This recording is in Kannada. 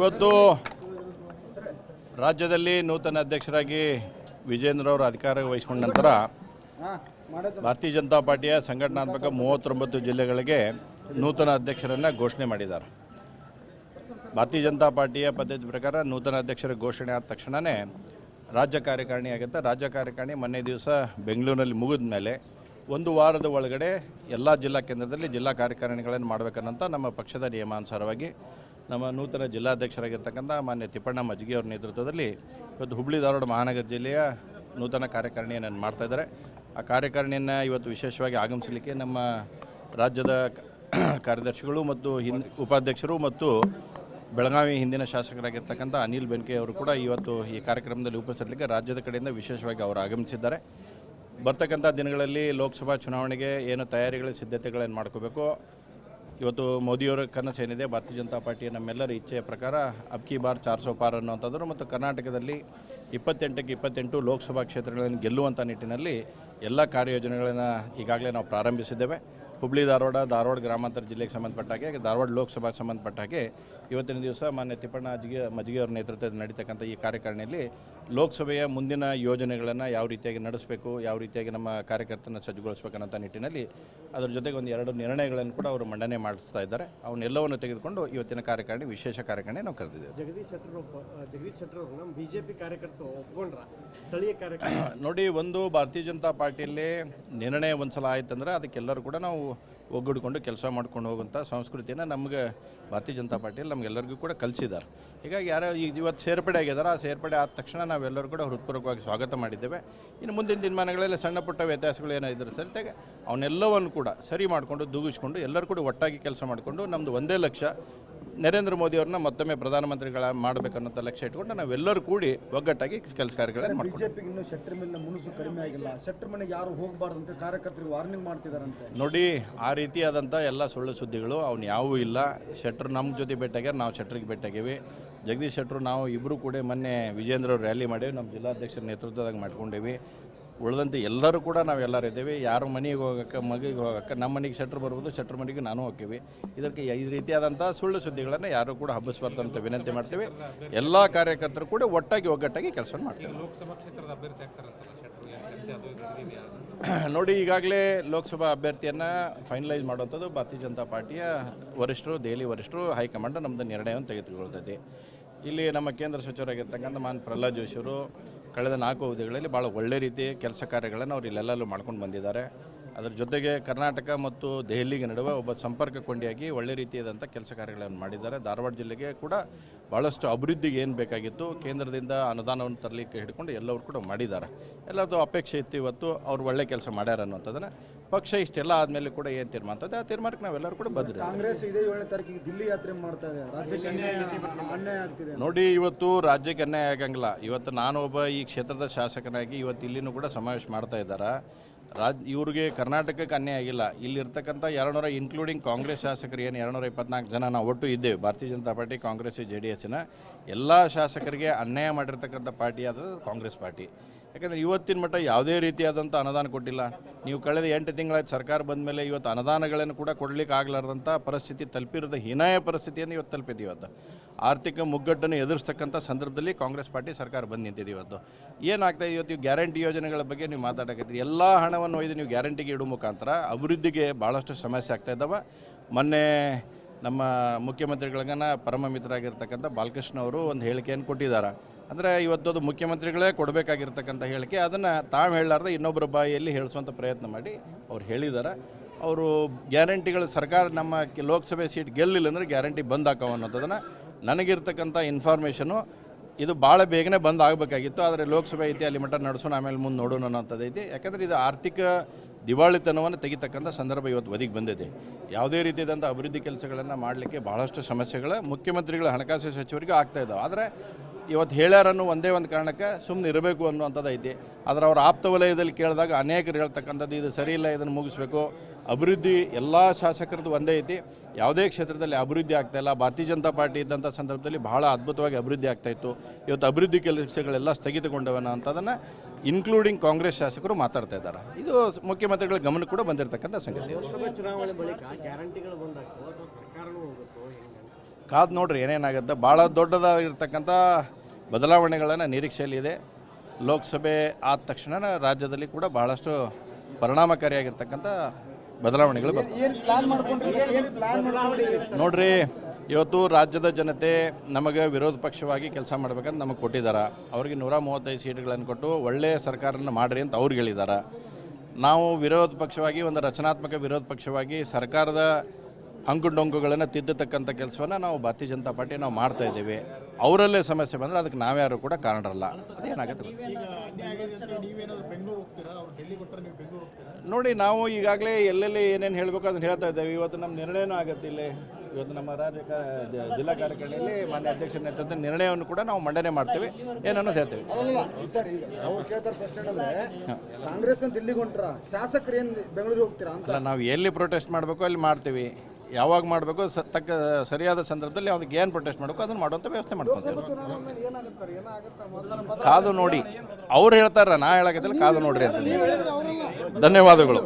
ಇವತ್ತು ರಾಜ್ಯದಲ್ಲಿ ನೂತನ ಅಧ್ಯಕ್ಷರಾಗಿ ವಿಜೇಂದ್ರ ಅವರು ಅಧಿಕಾರ ವಹಿಸಿಕೊಂಡ ನಂತರ ಭಾರತೀಯ ಜನತಾ ಪಾರ್ಟಿಯ ಸಂಘಟನಾತ್ಮಕ ಮೂವತ್ತೊಂಬತ್ತು ಜಿಲ್ಲೆಗಳಿಗೆ ನೂತನ ಅಧ್ಯಕ್ಷರನ್ನು ಘೋಷಣೆ ಮಾಡಿದ್ದಾರೆ. ಭಾರತೀಯ ಜನತಾ ಪಾರ್ಟಿಯ ಪದ್ಧತಿ ಪ್ರಕಾರ ನೂತನ ಅಧ್ಯಕ್ಷರ ಘೋಷಣೆ ಆದ ತಕ್ಷಣವೇ ರಾಜ್ಯ ಕಾರ್ಯಕಾರಿಣಿ ಆಗುತ್ತೆ. ರಾಜ್ಯ ಕಾರ್ಯಕಾರಿಣಿ ಮೊನ್ನೆ ದಿವಸ ಬೆಂಗಳೂರಿನಲ್ಲಿ ಮುಗಿದ ಮೇಲೆ ಒಂದು ವಾರದ ಒಳಗಡೆ ಎಲ್ಲ ಜಿಲ್ಲಾ ಕೇಂದ್ರದಲ್ಲಿ ಜಿಲ್ಲಾ ಕಾರ್ಯಕಾರಿಣಿಗಳನ್ನು ಮಾಡಬೇಕನ್ನಂತ ನಮ್ಮ ಪಕ್ಷದ ನಿಯಮಾನುಸಾರವಾಗಿ ನಮ್ಮ ನೂತನ ಜಿಲ್ಲಾಧ್ಯಕ್ಷರಾಗಿರ್ತಕ್ಕಂಥ ಮಾನ್ಯ ತಿಪ್ಪಣ್ಣ ಮಜ್ಗಿ ಅವರ ನೇತೃತ್ವದಲ್ಲಿ ಇವತ್ತು ಹುಬ್ಬಳ್ಳಿ ಧಾರವಾಡ ಮಹಾನಗರ ಜಿಲ್ಲೆಯ ನೂತನ ಕಾರ್ಯಕಾರಿಣಿಯನ್ನು ಮಾಡ್ತಾ ಇದ್ದಾರೆ. ಆ ಕಾರ್ಯಕಾರಿಣಿಯನ್ನು ಇವತ್ತು ವಿಶೇಷವಾಗಿ ಆಗಮಿಸಲಿಕ್ಕೆ ನಮ್ಮ ರಾಜ್ಯದ ಕಾರ್ಯದರ್ಶಿಗಳು ಮತ್ತು ಹಿನ್, ಉಪಾಧ್ಯಕ್ಷರು ಮತ್ತು ಬೆಳಗಾವಿ ಹಿಂದಿನ ಶಾಸಕರಾಗಿರ್ತಕ್ಕಂಥ ಅನಿಲ್ ಬೆನ್ಕೆ ಅವರು ಕೂಡ ಇವತ್ತು ಈ ಕಾರ್ಯಕ್ರಮದಲ್ಲಿ ಉಪಸ್ಥಿತಲಿಕ್ಕೆ ರಾಜ್ಯದ ಕಡೆಯಿಂದ ವಿಶೇಷವಾಗಿ ಅವರು ಆಗಮಿಸಿದ್ದಾರೆ. ಬರ್ತಕ್ಕಂಥ ದಿನಗಳಲ್ಲಿ ಲೋಕಸಭಾ ಚುನಾವಣೆಗೆ ಏನು ತಯಾರಿಗಳ ಸಿದ್ಧತೆಗಳೇನು ಮಾಡ್ಕೋಬೇಕು ಇವತ್ತು ಮೋದಿಯವರ ಕನಸು ಏನಿದೆ? ಭಾರತೀಯ ಜನತಾ ಪಾರ್ಟಿಯ ನಮ್ಮೆಲ್ಲರ ಇಚ್ಛೆಯ ಪ್ರಕಾರ ಅಬ್ಕಿ ಬಾರ್ ಚಾರ್ ಸೋ ಪಾರ್ ಅನ್ನುವಂಥದ್ದು ಮತ್ತು ಕರ್ನಾಟಕದಲ್ಲಿ ಇಪ್ಪತ್ತೆಂಟಕ್ಕೆ ಇಪ್ಪತ್ತೆಂಟು ಲೋಕಸಭಾ ಕ್ಷೇತ್ರಗಳನ್ನು ಗೆಲ್ಲುವಂಥ ನಿಟ್ಟಿನಲ್ಲಿ ಎಲ್ಲ ಕಾರ್ಯಯೋಜನೆಗಳನ್ನು ಈಗಾಗಲೇ ನಾವು ಪ್ರಾರಂಭಿಸಿದ್ದೇವೆ. ಹುಬ್ಳಿ ಧಾರವಾಡ ಧಾರವಾಡ ಗ್ರಾಮಾಂತರ ಜಿಲ್ಲೆಗೆ ಸಂಬಂಧಪಟ್ಟ ಹಾಗೆ ಧಾರವಾಡ ಲೋಕಸಭಾ ಸಂಬಂಧಪಟ್ಟ ಹಾಗೆ ಇವತ್ತಿನ ದಿವಸ ಮಾನ್ಯ ತಿಪ್ಪಣ್ಣ ಅಜ್ಜಿಗೆ ಮಜ್ಜಿಗೆ ಅವರ ನೇತೃತ್ವದಲ್ಲಿ ನಡೀತಕ್ಕಂಥ ಈ ಕಾರ್ಯಕಾರಿಣಿಯಲ್ಲಿ ಲೋಕಸಭೆಯ ಮುಂದಿನ ಯೋಜನೆಗಳನ್ನು ಯಾವ ರೀತಿಯಾಗಿ ನಡೆಸಬೇಕು ಯಾವ ರೀತಿಯಾಗಿ ನಮ್ಮ ಕಾರ್ಯಕರ್ತನ ಸಜ್ಜುಗೊಳಿಸಬೇಕನ್ನೋ ನಿಟ್ಟಿನಲ್ಲಿ ಅದರ ಜೊತೆಗೆ ಒಂದು ಎರಡು ನಿರ್ಣಯಗಳನ್ನು ಕೂಡ ಅವರು ಮಂಡನೆ ಮಾಡಿಸ್ತಾ ಇದ್ದಾರೆ. ಅವನ್ನೆಲ್ಲವನ್ನು ತೆಗೆದುಕೊಂಡು ಇವತ್ತಿನ ಕಾರ್ಯಕಾರಿಣಿ ವಿಶೇಷ ಕಾರ್ಯಕಾರಿಣಿ ನಾವು ಕರೆದಿದ್ದೇವೆ. ಜಗದೀಶ್ ಶೆಟ್ಟರ್ ಜಗದೀಶ್ ನಮ್ಮ ಬಿಜೆಪಿ ಕಾರ್ಯಕರ್ತರು ಒಪ್ಕೊಂಡ್ರ? ಸ್ಥಳೀಯ ಕಾರ್ಯಕರ್ತ ನೋಡಿ ಒಂದು ಭಾರತೀಯ ಜನತಾ ಪಾರ್ಟಿಯಲ್ಲಿ ನಿರ್ಣಯ ಒಂದು ಸಲ ಆಯ್ತಂದ್ರೆ ಅದಕ್ಕೆಲ್ಲರೂ ಕೂಡ ನಾವು ಒಗ್ಗೂಡಿಕೊಂಡು ಕೆಲಸ ಮಾಡ್ಕೊಂಡು ಹೋಗುವಂಥ ಸಂಸ್ಕೃತಿನ ನಮಗೆ ಭಾರತೀಯ ಜನತಾ ಪಾರ್ಟಿಯಲ್ಲಿ ನಮಗೆಲ್ಲರಿಗೂ ಕೂಡ ಕಲಿಸಿದ್ದಾರೆ. ಹೀಗಾಗಿ ಯಾರೋ ಈಗ ಇವತ್ತು ಸೇರ್ಪಡೆ ಆಗಿದ್ದಾರೆ ಆ ಸೇರ್ಪಡೆ ಆದ ತಕ್ಷಣ ನಾವೆಲ್ಲರೂ ಕೂಡ ಹೃತ್ಪೂರ್ವಕವಾಗಿ ಸ್ವಾಗತ ಮಾಡಿದ್ದೇವೆ. ಇನ್ನು ಮುಂದಿನ ದಿನಮಾನಗಳಲ್ಲಿ ಸಣ್ಣ ಪುಟ್ಟ ವ್ಯತ್ಯಾಸಗಳು ಏನಾದರೂ ಸರಿತಾಗೆ ಅವನ್ನೆಲ್ಲವನ್ನು ಕೂಡ ಸರಿ ಮಾಡಿಕೊಂಡು, ದೂಗಿಸ್ಕೊಂಡು ಎಲ್ಲರೂ ಕೂಡ ಒಟ್ಟಾಗಿ ಕೆಲಸ ಮಾಡಿಕೊಂಡು ನಮ್ಮದು ಒಂದೇ ಲಕ್ಷ್ಯ ನರೇಂದ್ರ ಮೋದಿ ಅವ್ರನ್ನ ಮತ್ತೊಮ್ಮೆ ಪ್ರಧಾನಮಂತ್ರಿಗಳ ಮಾಡಬೇಕನ್ನೋ ಲಕ್ಷ್ಯ ಇಟ್ಕೊಂಡು ನಾವೆಲ್ಲರೂ ಕೂಡಿ ಒಗ್ಗಟ್ಟಾಗಿ ಕೆಲಸ ಕಾರ್ಯಗಳನ್ನು ಬಿಜೆಪಿ ಇನ್ನೂ ಮೇಲಿನ ಮುನುಸು ಕಡಿಮೆ ಆಗಿಲ್ಲ. ಶೆಟ್ಟರ್ ಮನೆಗೆ ಯಾರು ಕಾರ್ಯಕರ್ತರಿಗೆ ವಾರ್ನಿಂಗ್ ಮಾಡ್ತಿದಾರಂತೆ. ನೋಡಿ ಆ ರೀತಿಯಾದಂಥ ಎಲ್ಲ ಸುಳ್ಳು ಸುದ್ದಿಗಳು ಅವ್ನು ಯಾವೂ ಇಲ್ಲ. ಶೆಟ್ರ್ ನಮ್ಮ ಜೊತೆ ಭೇಟಿಯಾಗ್ಯಾರ ನಾವು ಶೆಟ್ರಿಗೆ ಭೇಟಿಯಾಗೀವಿ. ಜಗದೀಶ್ ಶೆಟ್ರು ನಾವು ಇಬ್ಬರು ಕೂಡ ಮೊನ್ನೆ ವಿಜೇಂದ್ರ ಅವ್ರು ರ್ಯಾಲಿ ಮಾಡಿ ನಮ್ಮ ಜಿಲ್ಲಾಧ್ಯಕ್ಷರ ನೇತೃತ್ವದಾಗ ಮಾಡ್ಕೊಂಡೇವಿ. ಉಳಿದಂತೆ ಎಲ್ಲರೂ ಕೂಡ ನಾವು ಎಲ್ಲರೂ ಇದ್ದೇವೆ. ಯಾರು ಮನೆಗೆ ಹೋಗೋಕ್ಕೆ ಮಗಿಗೆ ಹೋಗೋಕ್ಕೆ ನಮ್ಮ ಮನೆಗೆ ಶೆಟ್ರು ಬರ್ಬೋದು ಶೆಟ್ರ್ ಮನೆಗೆ ನಾನು ಹೋಗ್ತೀವಿ. ಇದಕ್ಕೆ ಈ ರೀತಿಯಾದಂಥ ಸುಳ್ಳು ಸುದ್ದಿಗಳನ್ನು ಯಾರು ಕೂಡ ಹಬ್ಬಿಸಬಾರ್ದು ಅಂತ ವಿನಂತಿ ಮಾಡ್ತೀವಿ. ಎಲ್ಲ ಕಾರ್ಯಕರ್ತರು ಕೂಡ ಒಟ್ಟಾಗಿ ಒಗ್ಗಟ್ಟಾಗಿ ಕೆಲಸ ಮಾಡ್ತೀವಿ. ನೋಡಿ ಈಗಾಗಲೇ ಲೋಕಸಭಾ ಅಭ್ಯರ್ಥಿಯನ್ನು ಫೈನಲೈಸ್ ಮಾಡುವಂಥದ್ದು ಭಾರತೀಯ ಜನತಾ ಪಾರ್ಟಿಯ ವರಿಷ್ಠರು ದೆಹಲಿ ವರಿಷ್ಠರು ಹೈಕಮಾಂಡ್ ನಮ್ಮದು ನಿರ್ಣಯವನ್ನು ತೆಗೆದುಕೊಳ್ತೈತಿ ಇಲ್ಲಿ ನಮ್ಮ ಕೇಂದ್ರ ಸಚಿವರಾಗಿರ್ತಕ್ಕಂಥ ಮಾನ್ ಪ್ರಹ್ಲಾದ್ ಜೋಶಿಯವರು ಕಳೆದ ನಾಲ್ಕು ಅವಧಿಗಳಲ್ಲಿ ಭಾಳ ಒಳ್ಳೆ ರೀತಿ ಕೆಲಸ ಕಾರ್ಯಗಳನ್ನು ಅವರು ಇಲ್ಲೆಲ್ಲೂ ಮಾಡ್ಕೊಂಡು ಬಂದಿದ್ದಾರೆ. ಅದರ ಜೊತೆಗೆ ಕರ್ನಾಟಕ ಮತ್ತು ದೆಹಲಿಗೆ ನಡುವೆ ಒಬ್ಬ ಸಂಪರ್ಕ ಕೊಂಡಿಯಾಗಿ ಒಳ್ಳೆ ರೀತಿಯಾದಂಥ ಕೆಲಸ ಕಾರ್ಯಗಳನ್ನು ಮಾಡಿದ್ದಾರೆ. ಧಾರವಾಡ ಜಿಲ್ಲೆಗೆ ಕೂಡ ಭಾಳಷ್ಟು ಅಭಿವೃದ್ಧಿಗೆ ಏನು ಬೇಕಾಗಿತ್ತು ಕೇಂದ್ರದಿಂದ ಅನುದಾನವನ್ನು ತರಲಿಕ್ಕೆ ಹಿಡ್ಕೊಂಡು ಎಲ್ಲವರು ಕೂಡ ಮಾಡಿದ್ದಾರೆ. ಎಲ್ಲರದ್ದು ಅಪೇಕ್ಷೆ ಇತ್ತು ಇವತ್ತು ಅವ್ರು ಒಳ್ಳೆ ಕೆಲಸ ಮಾಡ್ಯಾರ ಅನ್ನೋಂಥದ್ದನ್ನು ಪಕ್ಷ ಇಷ್ಟೆಲ್ಲ ಆದಮೇಲೆ ಕೂಡ ಏನು ತೀರ್ಮಾನ ಅಂತದೆ ಆ ತೀರ್ಮಾನಕ್ಕೆ ನಾವೆಲ್ಲರೂ ಕೂಡ ಬದ್ರಿ ಕಾಂಗ್ರೆಸ್ ಇದೇ ಏಳನೇ ತಾರೀಕಿಗೆ ದಿಲ್ಲಿ ಯಾತ್ರೆ ಮಾಡ್ತಾರೆ ಇದೆ. ನೋಡಿ ಇವತ್ತು ರಾಜ್ಯಕ್ಕೆ ಅನ್ಯಾಯ ಆಗಂಗಿಲ್ಲ. ಇವತ್ತು ನಾನೊಬ್ಬ ಒಬ್ಬ ಈ ಕ್ಷೇತ್ರದ ಶಾಸಕನಾಗಿ ಇವತ್ತು ಇಲ್ಲಿನೂ ಕೂಡ ಸಮಾವೇಶ ಮಾಡ್ತಾ ಇದ್ದಾರೆ. ರಾಜ್, ಇವ್ರಿಗೆ ಕರ್ನಾಟಕಕ್ಕೆ ಅನ್ಯಾಯ ಆಗಿಲ್ಲ. ಇಲ್ಲಿರ್ತಕ್ಕಂಥ ಎರಡುನೂರ ಇನ್ಕ್ಲೂಡಿಂಗ್ ಕಾಂಗ್ರೆಸ್ ಶಾಸಕರು ಏನು ಎರಡುನೂರ ಇಪ್ಪತ್ನಾಲ್ಕು ಜನ ನಾವು ಒಟ್ಟು ಇದ್ದೇವೆ. Bharatiya Janata Party, Congress, J D ಎಸ್ನ ಎಲ್ಲ ಶಾಸಕರಿಗೆ ಅನ್ಯಾಯ ಮಾಡಿರ್ತಕ್ಕಂಥ ಪಾರ್ಟಿ ಆದ ಕಾಂಗ್ರೆಸ್ ಪಾರ್ಟಿ. ಯಾಕಂದರೆ ಇವತ್ತಿನ ಮಟ್ಟ ಯಾವುದೇ ರೀತಿಯಾದಂಥ ಅನುದಾನ ಕೊಟ್ಟಿಲ್ಲ. ನೀವು ಕಳೆದ ಎಂಟು ತಿಂಗಳ ಸರ್ಕಾರ ಬಂದ ಮೇಲೆ ಇವತ್ತು ಅನುದಾನಗಳನ್ನು ಕೂಡ ಕೊಡಲಿಕ್ಕೆ ಆಗಲಾರ್ದಂಥ ಪರಿಸ್ಥಿತಿ ತಲುಪಿರೋದು ಹೀನಾಯ ಪರಿಸ್ಥಿತಿಯನ್ನು ಇವತ್ತು ತಲುಪಿದೆ ಇವತ್ತು. ಆರ್ಥಿಕ ಮುಗ್ಗಟ್ಟನ್ನು ಎದುರಿಸ್ತಕ್ಕಂಥ ಸಂದರ್ಭದಲ್ಲಿ ಕಾಂಗ್ರೆಸ್ ಪಾರ್ಟಿ ಸರ್ಕಾರ ಬಂದು ನಿಂತಿದೆ ಇವತ್ತು. ಏನಾಗ್ತಾ ಇವತ್ತು ಇವತ್ತು? ಗ್ಯಾರಂಟಿ ಯೋಜನೆಗಳ ಬಗ್ಗೆ ನೀವು ಮಾತಾಡಕತ್ತೀರಿ. ಎಲ್ಲ ಹಣವನ್ನು ಒಯ್ದು ನೀವು ಗ್ಯಾರಂಟಿಗೆ ಇಡೋ ಮುಖಾಂತರ ಅಭಿವೃದ್ಧಿಗೆ ಭಾಳಷ್ಟು ಸಮಸ್ಯೆ ಆಗ್ತಾ ಇದ್ದಾವೆ. ಮೊನ್ನೆ ನಮ್ಮ ಮುಖ್ಯಮಂತ್ರಿಗಳಿಗನ ಪರಮ ಮಿತ್ರರಾಗಿರ್ತಕ್ಕಂಥ ಬಾಲಕೃಷ್ಣ ಅವರು ಒಂದು ಹೇಳಿಕೆಯನ್ನು ಕೊಟ್ಟಿದ್ದಾರೆ. ಅಂದರೆ ಇವತ್ತು ಅದು ಮುಖ್ಯಮಂತ್ರಿಗಳೇ ಕೊಡಬೇಕಾಗಿರ್ತಕ್ಕಂಥ ಹೇಳಿಕೆ. ಅದನ್ನು ತಾವು ಹೇಳಲಾರ್ದೆ ಇನ್ನೊಬ್ಬರ ಬಾಯಿಯಲ್ಲಿ ಹೇಳಿಸುವಂಥ ಪ್ರಯತ್ನ ಮಾಡಿ. ಅವ್ರು ಹೇಳಿದ್ದಾರೆ ಅವರು ಗ್ಯಾರಂಟಿಗಳು ಸರ್ಕಾರ ನಮ್ಮ ಲೋಕಸಭೆ ಸೀಟ್ ಗೆಲ್ಲಿಲ್ಲ ಅಂದರೆ ಗ್ಯಾರಂಟಿ ಬಂದ್ ಹಾಕವ ಅನ್ನೋದನ್ನು ನನಗಿರ್ತಕ್ಕಂಥ ಇನ್ಫಾರ್ಮೇಷನು ಇದು ಭಾಳ ಬೇಗನೆ ಬಂದ್ ಆಗಬೇಕಾಗಿತ್ತು. ಆದರೆ ಲೋಕಸಭೆ ಐತಿ, ಅಲ್ಲಿ ಮಟ್ಟ ನಡೆಸೋಣ, ಆಮೇಲೆ ಮುಂದೆ ನೋಡೋಣ ಅನ್ನೋಂಥದ್ದು ಐತಿ. ಯಾಕಂದರೆ ಇದು ಆರ್ಥಿಕ ದಿವಾಳಿತನವನ್ನು ತೆಗಿತಕ್ಕಂಥ ಸಂದರ್ಭ ಇವತ್ತು ಒದಗಿ ಬಂದಿದೆ. ಯಾವುದೇ ರೀತಿಯಾದಂಥ ಅಭಿವೃದ್ಧಿ ಕೆಲಸಗಳನ್ನು ಮಾಡಲಿಕ್ಕೆ ಬಹಳಷ್ಟು ಸಮಸ್ಯೆಗಳ ಮುಖ್ಯಮಂತ್ರಿಗಳ ಹಣಕಾಸು ಸಚಿವರಿಗೂ ಆಗ್ತಾ ಇದ್ದಾವೆ ಆದರೆ ಇವತ್ತು ಹೇಳ್ಯಾರನ್ನು ಒಂದೇ ಒಂದು ಕಾರಣಕ್ಕೆ ಸುಮ್ಮನೆ ಇರಬೇಕು ಅನ್ನುವಂಥದ್ದು ಐತಿ. ಆದರೆ ಅವರ ಆಪ್ತ ವಲಯದಲ್ಲಿ ಕೇಳಿದಾಗ ಅನೇಕರು ಹೇಳ್ತಕ್ಕಂಥದ್ದು ಇದು ಸರಿ ಇಲ್ಲ ಇದನ್ನು ಮುಗಿಸ್ಬೇಕು. ಅಭಿವೃದ್ಧಿ ಎಲ್ಲ ಶಾಸಕರದ್ದು ಒಂದೇ ಐತಿ. ಯಾವುದೇ ಕ್ಷೇತ್ರದಲ್ಲಿ ಅಭಿವೃದ್ಧಿ ಆಗ್ತಾ ಇಲ್ಲ. ಭಾರತೀಯ ಜನತಾ ಪಾರ್ಟಿ ಇದ್ದಂಥ ಸಂದರ್ಭದಲ್ಲಿ ಬಹಳ ಅದ್ಭುತವಾಗಿ ಅಭಿವೃದ್ಧಿ ಆಗ್ತಾ ಇತ್ತು. ಇವತ್ತು ಅಭಿವೃದ್ಧಿ ಕೆಲಸಗಳೆಲ್ಲ ಸ್ಥಗಿತಗೊಂಡವನ ಅಂತದನ್ನು ಇನ್ಕ್ಲೂಡಿಂಗ್ ಕಾಂಗ್ರೆಸ್ ಶಾಸಕರು ಮಾತಾಡ್ತಾ ಇದ್ದಾರೆ. ಇದು ಮುಖ್ಯಮಂತ್ರಿಗಳ ಗಮನ ಕೂಡ ಬಂದಿರತಕ್ಕಂಥ ಸಂಗತಿ. ಕಾದು ನೋಡ್ರಿ ಏನೇನಾಗುತ್ತೆ. ಭಾಳ ದೊಡ್ಡದಾಗಿರ್ತಕ್ಕಂಥ ಬದಲಾವಣೆಗಳನ್ನು ನಿರೀಕ್ಷೆಯಲ್ಲಿದೆ. ಲೋಕಸಭೆ ಆದ ತಕ್ಷಣ ರಾಜ್ಯದಲ್ಲಿ ಕೂಡ ಬಹಳಷ್ಟು ಪರಿಣಾಮಕಾರಿಯಾಗಿರ್ತಕ್ಕಂಥ ಬದಲಾವಣೆಗಳು ಬರ್ತವೆ. ನೋಡ್ರಿ ಇವತ್ತು ರಾಜ್ಯದ ಜನತೆ ನಮಗೆ ವಿರೋಧ ಪಕ್ಷವಾಗಿ ಕೆಲಸ ಮಾಡ್ಬೇಕಂತ ನಮಗೆ ಕೊಟ್ಟಿದ್ದಾರೆ ಅವ್ರಿಗೆ ನೂರ ಮೂವತ್ತೈದು ಸೀಟ್ಗಳನ್ನು ಕೊಟ್ಟು ಒಳ್ಳೆಯ ಸರ್ಕಾರನ ಮಾಡ್ರಿ ಅಂತ ಅವ್ರಿಗೆ ಹೇಳಿದ್ದಾರೆ ನಾವು ವಿರೋಧ ಪಕ್ಷವಾಗಿ ಒಂದು ರಚನಾತ್ಮಕ ವಿರೋಧ ಪಕ್ಷವಾಗಿ ಸರ್ಕಾರದ ಅಂಕುಡೊಂಕುಗಳನ್ನು ತಿದ್ದತಕ್ಕಂಥ ಕೆಲಸವನ್ನು ನಾವು ಭಾರತೀಯ ಜನತಾ ಪಾರ್ಟಿ ನಾವು ಮಾಡ್ತಾ ಇದ್ದೀವಿ. ಅವರಲ್ಲೇ ಸಮಸ್ಯೆ ಬಂದರೆ ಅದಕ್ಕೆ ನಾವ್ಯಾರು ಕೂಡ ಕಾರಣರಲ್ಲ. ಅದೇನಾಗುತ್ತೆ. ನೋಡಿ ನಾವು ಈಗಾಗಲೇ ಎಲ್ಲೆಲ್ಲಿ ಏನೇನು ಹೇಳಬೇಕು ಅದನ್ನು ಹೇಳ್ತಾ ಇದ್ದೇವೆ. ಇವತ್ತು ನಮ್ಮ ನಿರ್ಣಯನೂ ಆಗುತ್ತೆ ಇಲ್ಲಿ. ಇವತ್ತು ನಮ್ಮ ರಾಜ್ಯ ಜಿಲ್ಲಾ ಕಾರ್ಯಕಾರಿಣಿಯಲ್ಲಿ ಮಾನ್ಯ ಅಧ್ಯಕ್ಷರ ನೇತೃತ್ವದ ನಿರ್ಣಯವನ್ನು ಕೂಡ ನಾವು ಮಂಡನೆ ಮಾಡ್ತೇವೆ. ಏನನ್ನೋದು ಹೇಳ್ತೇವೆ. ಕಾಂಗ್ರೆಸ್ ಶಾಸಕರು ಏನು ಬೆಂಗಳೂರಿಗೆ ಹೋಗ್ತೀರಾ ಅಂತ? ಅಲ್ಲ ನಾವು ಎಲ್ಲಿ ಪ್ರೊಟೆಸ್ಟ್ ಮಾಡಬೇಕು ಅಲ್ಲಿ ಮಾಡ್ತೀವಿ. ಯಾವಾಗ ಮಾಡಬೇಕು ಸ ತಕ್ಕ ಸರಿಯಾದ ಸಂದರ್ಭದಲ್ಲಿ ಅದಕ್ಕೆ ಏನು ಪ್ರೊಟೆಸ್ಟ್ ಮಾಡಬೇಕು ಅದನ್ನು ಮಾಡುವಂಥ ವ್ಯವಸ್ಥೆ ಮಾಡ್ಕೊತೀವಿ. ಕಾದು ನೋಡಿ. ಅವ್ರು ಹೇಳ್ತಾರ ನಾ ಹೇಳಕತ್ತಿಲ್ಲ ಕಾದು ನೋಡ್ರಿ ಅಂತ. ಧನ್ಯವಾದಗಳು.